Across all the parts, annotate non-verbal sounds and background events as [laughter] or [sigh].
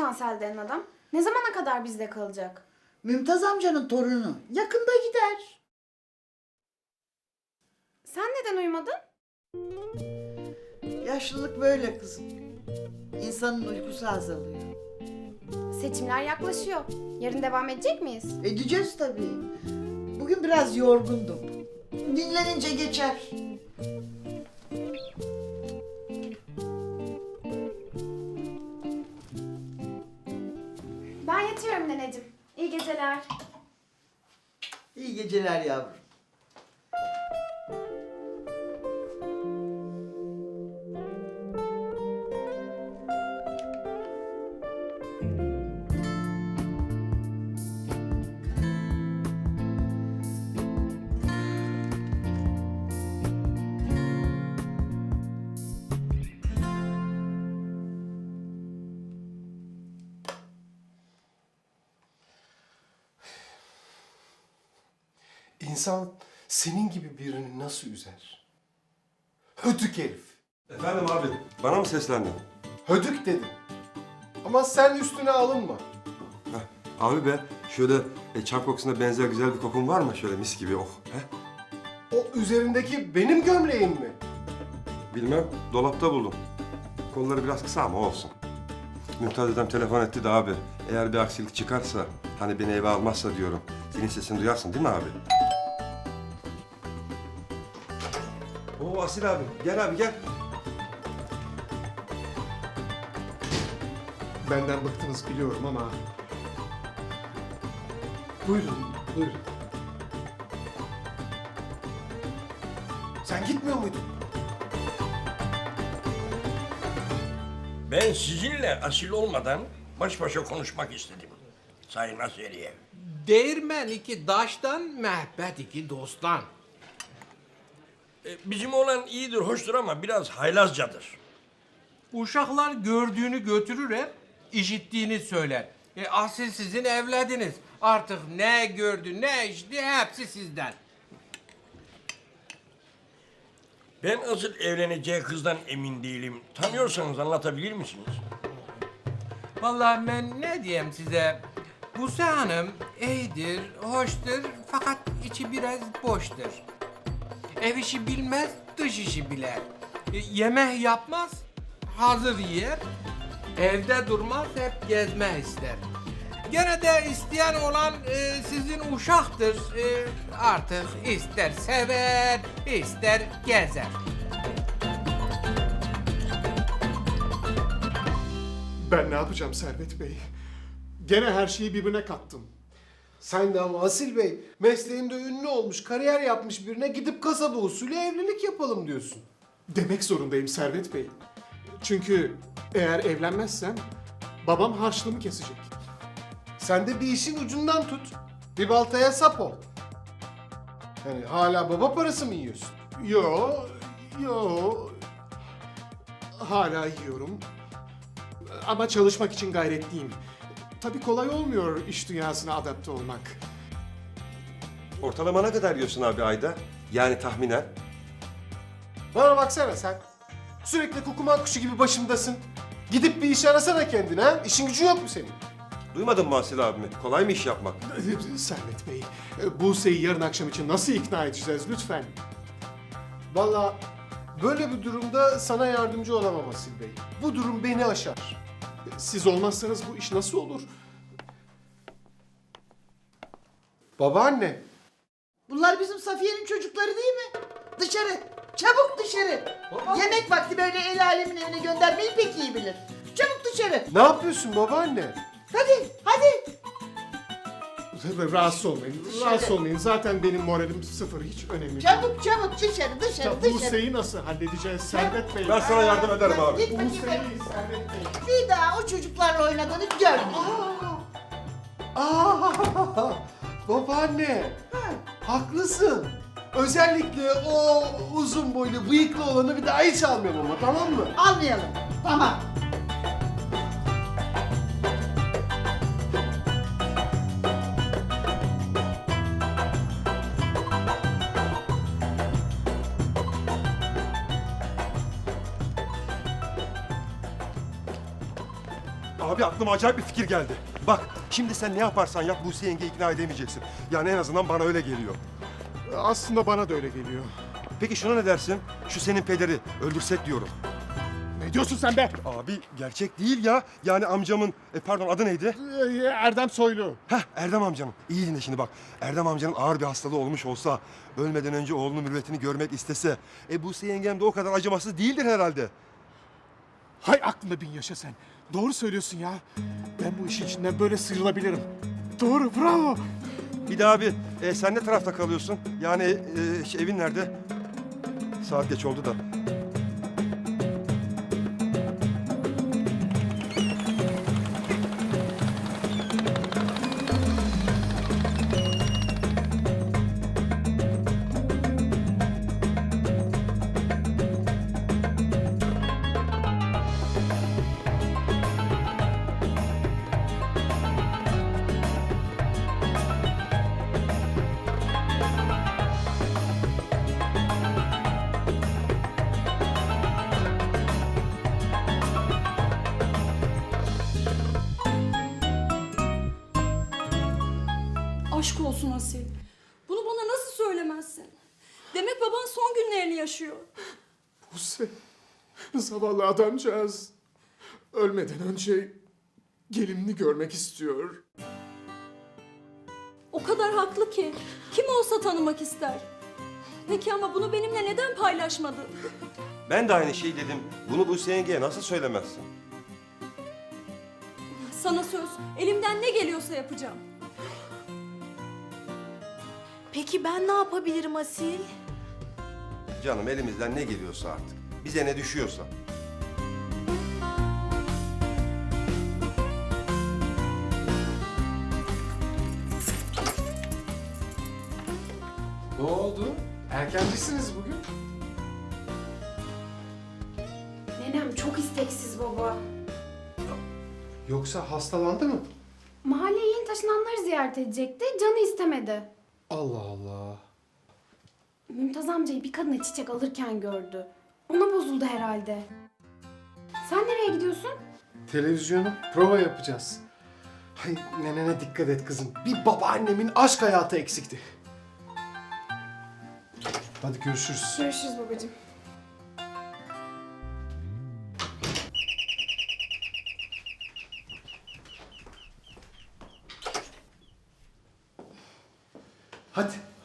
Tansel denen adam? Ne zamana kadar bizde kalacak? Mümtaz amcanın torunu. Yakında gider. Sen neden uyumadın? Yaşlılık böyle kızım. İnsanın uykusu azalıyor. Seçimler yaklaşıyor. Yarın devam edecek miyiz? Edeceğiz tabii. Bugün biraz yorgundum. Dinlenince geçer. Neneciğim. İyi geceler. İyi geceler yavrum. İnsan senin gibi birini nasıl üzer? Hödük herif. Efendim abi, bana mı seslendin? Hödük dedim. Ama sen üstüne alınma. Heh, abi be, şöyle e, çam kokusuna benzer güzel bir kokun var mı? Şöyle mis gibi, oh. He? O üzerindeki benim gömleğim mi? Bilmem, dolapta buldum. Kolları biraz kısa ama olsun. Mümtaz dedem telefon etti de abi, eğer bir aksilik çıkarsa, hani beni eve almazsa diyorum. Senin sesini duyarsın değil mi abi? Asil abi, gel abi gel. Benden bıktınız biliyorum ama... Buyurun, buyurun. Sen gitmiyor muydun? Ben sizinle asil olmadan baş başa konuşmak istedim. Sayın Aseriye. Değirmen iki daştan, mehbet iki dosttan. E, Bizim oğlan iyidir, hoştur ama biraz haylazcadır. Uşaklar gördüğünü götürür hep, işittiğini söyler. E, asil sizin evladınız. Artık ne gördü, ne işti hepsi sizden. Ben asıl evleneceği kızdan emin değilim. Tanıyorsanız anlatabilir misiniz? Vallahi ben ne diyeyim size? Buse Hanım iyidir, hoştur fakat içi biraz boştur. Ev işi bilmez, dış işi biler. E, yemek yapmaz, hazır yer. Evde durmaz, hep gezme ister. Gene de isteyen olan e, sizin uşaktır. E, artık ister sever, ister gezer. Ben ne yapacağım Servet Bey? Gene her şeyi birbirine kattım. Sen de ama Asil Bey, mesleğinde ünlü olmuş, kariyer yapmış birine gidip kasaba usulü evlilik yapalım diyorsun. Demek zorundayım Servet Bey. Çünkü eğer evlenmezsem babam harçlığımı kesecek. Sen de bir işin ucundan tut. Bir baltaya sap ol. Yani hala baba parası mı yiyorsun? Yo, yo. Hala yiyorum. Ama çalışmak için gayretliyim. Tabii kolay olmuyor iş dünyasına adapte olmak. Ortalama ne kadar yiyorsun abi ayda? Yani tahminen. Bana baksana sen. Sürekli kukuman kuşu gibi başımdasın. Gidip bir iş arasana kendine ha. İşin gücün yok mu senin? Duymadın mı Asil abimi? Kolay mı iş yapmak? [laughs] Servet Bey, Buse'yi yarın akşam için nasıl ikna edeceğiz lütfen? Vallahi Böyle bir durumda sana yardımcı olamam Asil Bey. Bu durum beni aşar. Siz olmazsanız bu iş nasıl olur? Babaanne, Bunlar bizim Safiye'nin çocukları değil mi? Dışarı. Çabuk dışarı. Yemek vakti böyle el alemin evine göndermeyi pek iyi bilir. Çabuk dışarı. ne yapıyorsun babaanne? Hadi hadi. Rahatsız olmayın, rahatsız olmayın. Zaten benim moralim sıfır, hiç önemli değil. Çabuk çabuk dışarı dışarı Ya dışarı. Buse'yi nasıl halledeceğiz Servet Bey? Ben sana yardım ederim abi. Git bakayım. Buse'yi Servet Bey. Bir daha o çocuklarla oynadığını görmeyeyim. Aa, babaanne, haklısın. Özellikle o uzun boylu, bıyıklı olanı bir daha hiç almayalım ama tamam mı? Almayalım. Tamam. Abi aklıma acayip bir fikir geldi. Bak şimdi sen ne yaparsan yap Buse yengeyi ikna edemeyeceksin. Yani en azından bana öyle geliyor. Aslında bana da öyle geliyor. Peki şuna ne dersin? Şu senin pederi öldürsek diyorum. Ne diyorsun sen be? Abi gerçek değil ya. Yani amcamın, e, pardon adı neydi? Ee, Erdem Soylu. Heh Erdem amcanın. İyi dinle şimdi bak. Erdem amcanın ağır bir hastalığı olmuş olsa, ölmeden önce oğlunun mürüvvetini görmek istese, e Buse yengem de o kadar acımasız değildir herhalde. Hay aklında bin yaşa sen. Doğru söylüyorsun ya. Ben bu işin içinden böyle sıyrılabilirim. Doğru, bravo. Bir daha abi, e, sen ne tarafta kalıyorsun? Yani e, evin nerede? Saat geç oldu da. Aşk olsun Asil. Bunu bana nasıl söylemezsin? Demek baban son günlerini yaşıyor. Buse, zavallı adamcağız. Ölmeden önce gelinini görmek istiyor. O kadar haklı ki. Kim olsa tanımak ister. Peki ama bunu benimle neden paylaşmadı? Ben de aynı şeyi dedim. Bunu Buse yengeye nasıl söylemezsin? Sana söz, elimden ne geliyorsa yapacağım. Peki ben ne yapabilirim Asil? Canım elimizden ne geliyorsa artık. Bize ne düşüyorsa. Ne oldu? Erkencisiniz bugün. Nenem çok isteksiz baba. Yoksa hastalandı mı? Mahalleye yeni taşınanları ziyaret edecekti. Canı istemedi. Allah Allah. Mümtaz amcayı bir kadına çiçek alırken gördü. Ona bozuldu herhalde. Sen nereye gidiyorsun? Televizyonu prova yapacağız. Hay nenene dikkat et kızım. Bir babaannemin aşk hayatı eksikti. Hadi görüşürüz. Görüşürüz babacığım.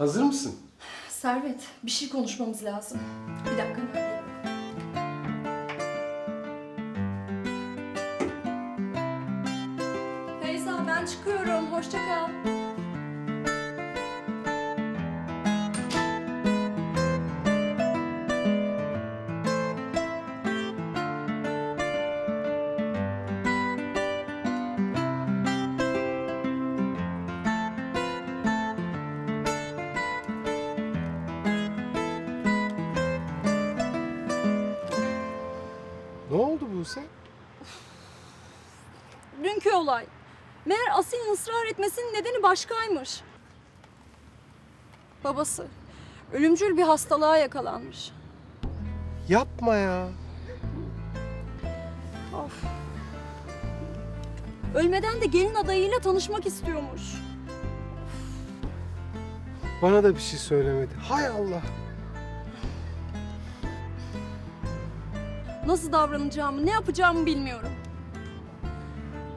Hazır mısın? Servet, bir şey konuşmamız lazım. Bir dakika. Feyza ben çıkıyorum. Hoşça kal. Dünkü olay. Meğer Asil'in ısrar etmesinin nedeni başkaymış. Babası ölümcül bir hastalığa yakalanmış. Yapma ya. Of. Ölmeden de gelin adayıyla tanışmak istiyormuş. Bana da bir şey söylemedi. Hay Allah. Nasıl davranacağımı, ne yapacağımı bilmiyorum.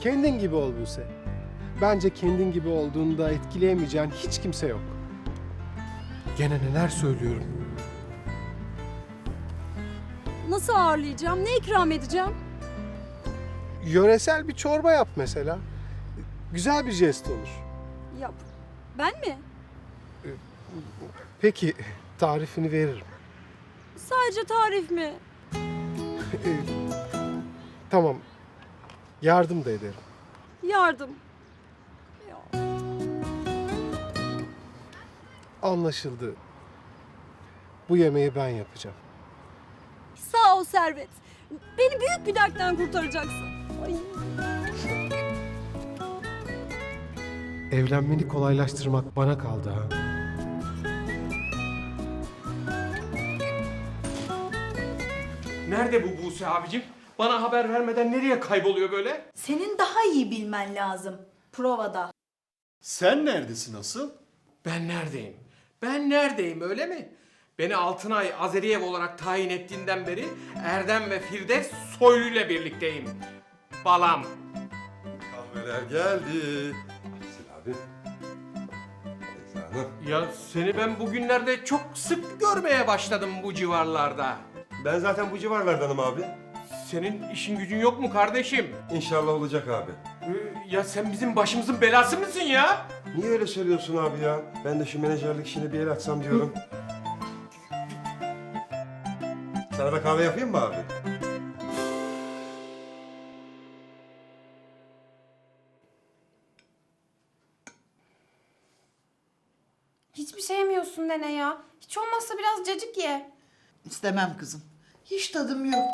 Kendin gibi ol Buse. Bence kendin gibi olduğunda etkileyemeyeceğin hiç kimse yok. Gene neler söylüyorum. Nasıl ağırlayacağım, ne ikram edeceğim? Yöresel bir çorba yap mesela. Güzel bir jest olur. Yap. Ben mi? Peki tarifini veririm. Sadece tarif mi? Ee, tamam. Yardım da ederim. Yardım. Ya, Anlaşıldı. Bu yemeği ben yapacağım. Sağ ol Servet. Beni büyük bir dertten kurtaracaksın. Ay. Evlenmeni kolaylaştırmak bana kaldı ha. Nerede bu Buse abicim? Bana haber vermeden nereye kayboluyor böyle? Senin daha iyi bilmen lazım. Provada. Sen neredesin asıl? Ben neredeyim? Ben neredeyim öyle mi? Beni Altınay Azeriyev olarak tayin ettiğinden beri Erdem ve Firdevs Soylu ile birlikteyim. Balam. Kahveler geldi. Asil abi. Hanım. Ya seni ben bugünlerde çok sık görmeye başladım bu civarlarda. Ben zaten bu civarlardanım abi. Senin işin gücün yok mu kardeşim? İnşallah olacak abi. Ee, Ya sen bizim başımızın belası mısın ya? Niye öyle söylüyorsun abi ya? Ben de şu menajerlik işine bir el atsam diyorum. Sana da kahve yapayım mı abi? Hiçbir şey yemiyorsun nene ya. Hiç olmazsa biraz cacık ye. İstemem kızım. Hiç tadım yok.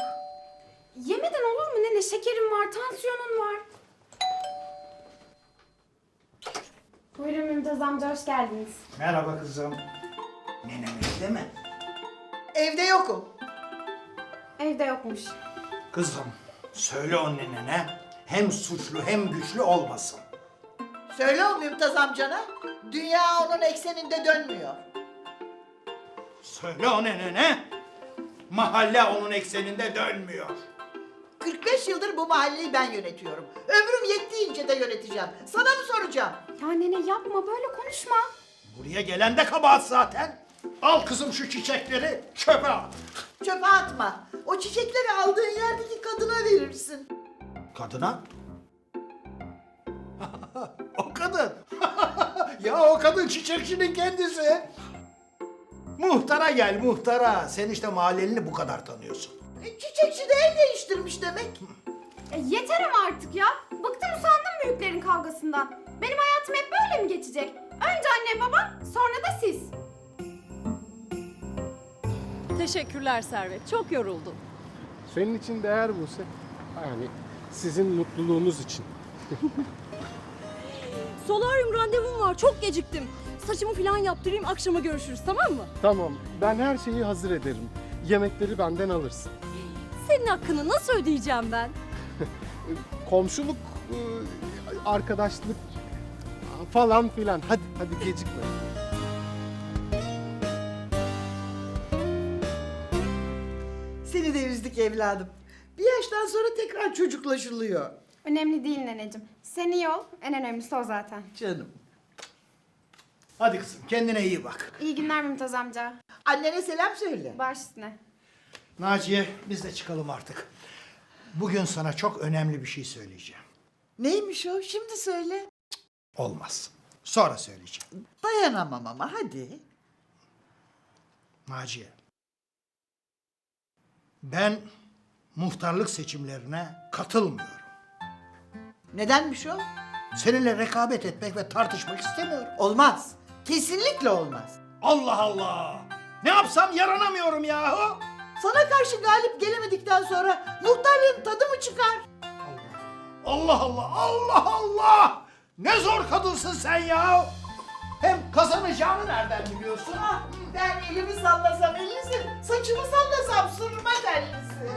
Yemeden olur mu nene? Şekerin var, tansiyonun var. Buyurun Mümtaz amca hoş geldiniz. Merhaba kızım. Nenem evde mi? Evde yokum. Evde yokmuş. Kızım, söyle o nenene hem suçlu hem güçlü olmasın. Söyle o Mümtaz amcana. Dünya onun ekseninde dönmüyor. Söyle o nenene mahalle onun ekseninde dönmüyor. 45 yıldır bu mahalleyi ben yönetiyorum. Ömrüm yettiğince de yöneteceğim. Sana mı soracağım? Ya nene yapma böyle konuşma. Buraya gelen de kabahat zaten. Al kızım şu çiçekleri çöpe at. Çöpe atma. O çiçekleri aldığın yerdeki kadına verirsin. Kadına? [laughs] o kadın. [laughs] ya o kadın çiçekçinin kendisi. Muhtara gel muhtara. Sen işte mahallelini bu kadar tanıyorsun. E, çiçekçi de el değiştirmiş demek. E, yeter ama artık ya. Bıktım usandım büyüklerin kavgasından. Benim hayatım hep böyle mi geçecek? Önce anne baba, sonra da siz. Teşekkürler Servet. Çok yoruldum. Senin için değer Buse. Yani sizin mutluluğunuz için. [laughs] Solaryum randevum var. Çok geciktim. Saçımı falan yaptırayım. Akşama görüşürüz tamam mı? Tamam, ben her şeyi hazır ederim. Yemekleri benden alırsın. Senin hakkını nasıl ödeyeceğim ben? [laughs] Komşuluk, e, arkadaşlık falan filan. Hadi, hadi gecikme. Seni de üzdük evladım. Bir yaştan sonra tekrar çocuklaşılıyor. Önemli değil neneciğim. Sen iyi ol, en önemlisi o zaten. Canım. Hadi kızım kendine iyi bak. İyi günler Mümtaz amca. Annene selam söyle. Baş üstüne. Naciye biz de çıkalım artık. Bugün sana çok önemli bir şey söyleyeceğim. Neymiş o? Şimdi söyle. Olmaz. Sonra söyleyeceğim. Dayanamam ama hadi. Naciye. Ben muhtarlık seçimlerine katılmıyorum. Nedenmiş o? Seninle rekabet etmek ve tartışmak istemiyorum. Olmaz. Kesinlikle olmaz. Allah Allah! Ne yapsam yaranamıyorum yahu! Sana karşı galip gelemedikten sonra muhtarlığın tadı mı çıkar? Allah Allah! Allah Allah! Ne zor kadınsın sen ya! Hem kazanacağını nereden biliyorsun? Ah, ben elimi sallasam ellisin, saçımı sallasam sırma tellisin.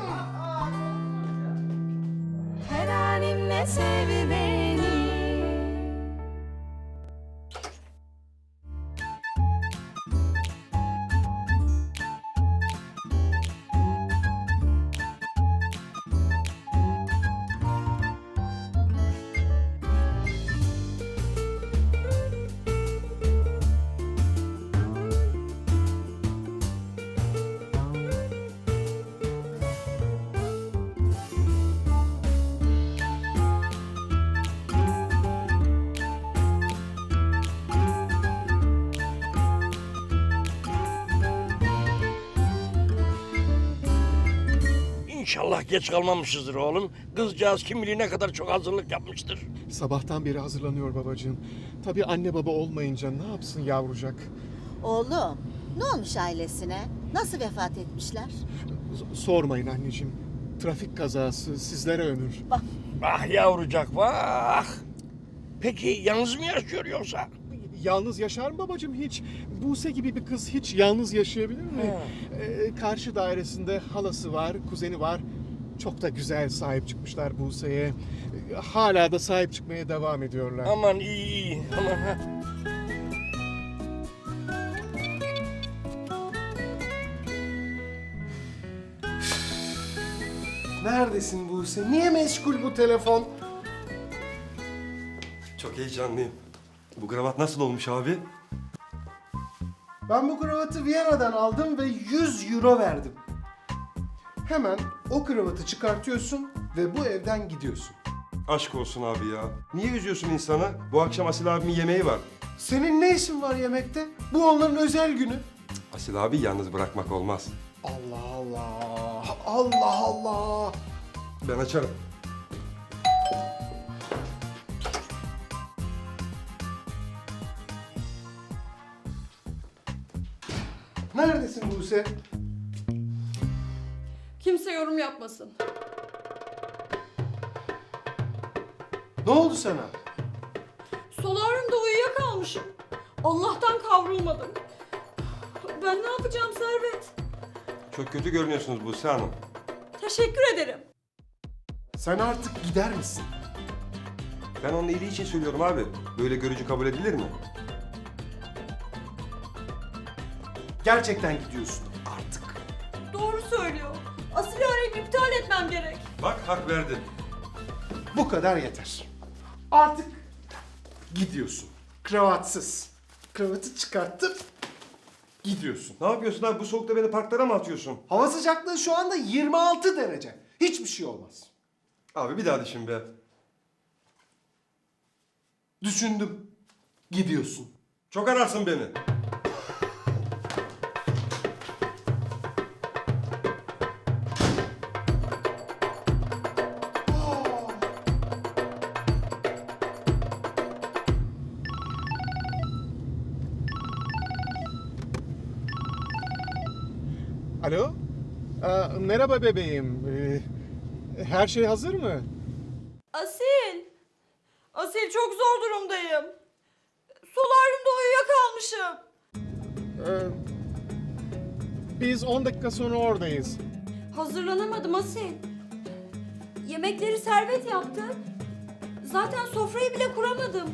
Her halimle sev beni İnşallah geç kalmamışızdır oğlum. Kızcağız kim bilir ne kadar çok hazırlık yapmıştır. Sabahtan beri hazırlanıyor babacığım. Tabii anne baba olmayınca ne yapsın yavrucak? Oğlum, ne olmuş ailesine? Nasıl vefat etmişler? S- Sormayın anneciğim. Trafik kazası sizlere ömür. Ah yavrucak vah. Peki yalnız mı yaşıyor yoksa? Yalnız yaşar mı babacığım hiç? Buse gibi bir kız hiç yalnız yaşayabilir mi? Ee, karşı dairesinde halası var, kuzeni var. Çok da güzel sahip çıkmışlar Buse'ye. Ee, Hala da sahip çıkmaya devam ediyorlar. Aman iyi iyi. Aman ha. Neredesin Buse? Niye meşgul bu telefon? Çok heyecanlıyım. Bu kravat nasıl olmuş abi? Ben bu kravatı Viyana'dan aldım ve 100 euro verdim. Hemen o kravatı çıkartıyorsun ve bu evden gidiyorsun. Aşk olsun abi ya. Niye üzüyorsun insanı? Bu akşam Asil abimin yemeği var. Senin ne işin var yemekte? Bu onların özel günü. Asil abi yalnız bırakmak olmaz. Allah Allah. Allah Allah. Ben açarım. Neredesin Buse? Kimse yorum yapmasın. Ne oldu sana? Solaryumda uyuyakalmışım. Allah'tan kavrulmadım. Ben ne yapacağım Servet? Çok kötü görünüyorsunuz Buse Hanım. Teşekkür ederim. Sen artık gider misin? Ben onun iyiliği için söylüyorum abi. Böyle görücü kabul edilir mi? Gerçekten gidiyorsun artık. Doğru söylüyor. Asil'i arayıp iptal etmem gerek. Bak hak verdin. Bu kadar yeter. Artık gidiyorsun. Kravatsız. Kravatı çıkartıp gidiyorsun. Ne yapıyorsun abi? Bu soğukta beni parklara mı atıyorsun? Hava sıcaklığı şu anda 26 derece. Hiçbir şey olmaz. Abi bir daha düşün be. Düşündüm. Gidiyorsun. Çok ararsın beni. Alo? Aa, merhaba bebeğim. Ee, her şey hazır mı? Asil. Asil çok zor durumdayım. Solaryumda uyuyakalmışım. Ee, biz 10 dakika sonra oradayız. Hazırlanamadım Asil. Yemekleri servet yaptı. Zaten sofrayı bile kuramadım.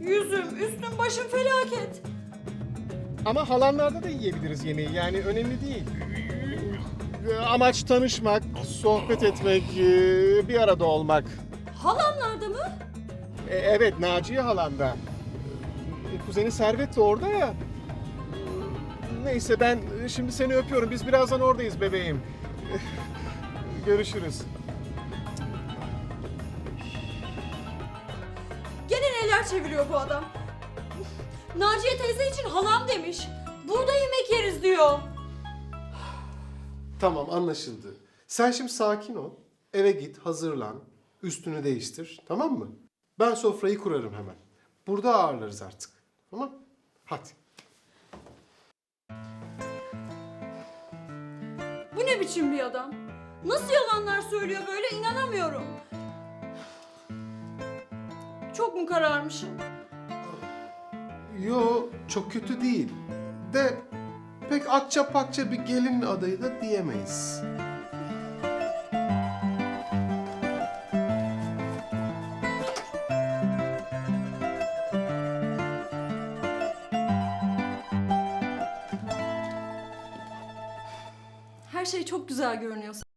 Yüzüm, üstüm, başım felaket. Ama halanlarda da yiyebiliriz yemeği. Yani önemli değil. Ee, Amaç tanışmak, sohbet etmek, ee, bir arada olmak. Halamlarda mı? E, evet, Naciye halanda. E, Kuzeni Servet de orada ya. Neyse ben şimdi seni öpüyorum. Biz birazdan oradayız bebeğim. [laughs] Görüşürüz. Gene neler çeviriyor bu adam? Naciye teyze için halam demiş. Burada yemek yeriz diyor. Tamam anlaşıldı. Sen şimdi sakin ol. Eve git, hazırlan. Üstünü değiştir. Tamam mı? Ben sofrayı kurarım hemen. Burada ağırlarız artık. Tamam? Hadi. Bu ne biçim bir adam? Nasıl yalanlar söylüyor böyle inanamıyorum. Çok mu kararmışım? Yo çok kötü değil. De pek akça pakça bir gelin adayı da diyemeyiz. Her şey çok güzel görünüyor